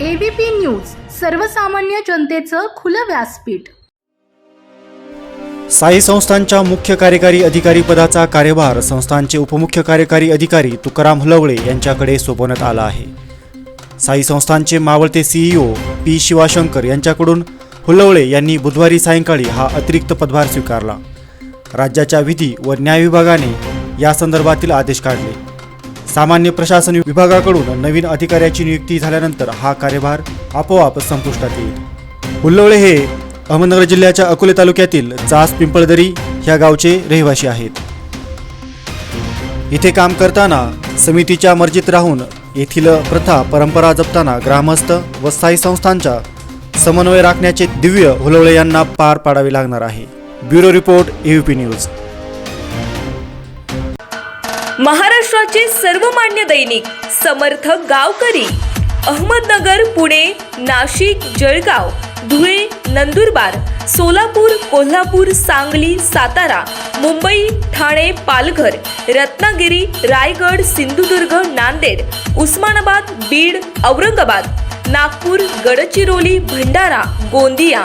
ABP news सर्वसामान्य जनतेचं खुलं व्यासपीठ. साई संस्थांच्या मुख्य कार्यकारी अधिकारी पदाचा कार्यभार संस्थांचे उपमुख्य कार्यकारी अधिकारी तुकाराम हुलवळे यांच्याकडे सोपवण्यात आला आहे. साई संस्थांचे मावळते सीईओ पी शिवाशंकर यांच्याकडून हुलवळे यांनी बुधवारी सायंकाळी हा अतिरिक्त पदभार स्वीकारला. राज्याच्या विधी व न्याय विभागाने या संदर्भातील आदेश काढले. सामान्य प्रशासन विभागाकडून नवीन अधिकाऱ्याची नियुक्ती झाल्यानंतर हा कार्यभार आपोआप संपुष्टात येईल. हुल्लोळे हे अहमदनगर जिल्ह्याच्या अकोले तालुक्यातील चास पिंपळदरी ह्या गावचे रहिवासी आहेत. इथे काम करताना समितीच्या मर्जीत राहून येथील प्रथा परंपरा जपताना ग्रामस्थ व स्थायी संस्थांचा समन्वय राखण्याचे दिव्य हुलवळे यांना पार पाडावे लागणार आहे. Bureau report ABP news. महाराष्ट्राचे सर्वमान्य दैनिक समर्थ गावकरी अहमदनगर पुणे नाशिक जळगाव धुळे नंदुरबार सोलापूर कोल्हापूर सांगली सातारा मुंबई ठाणे पालघर रत्नागिरी रायगड सिंधुदुर्ग नांदेड उस्मानाबाद बीड औरंगाबाद नागपूर गडचिरोली भंडारा गोंदिया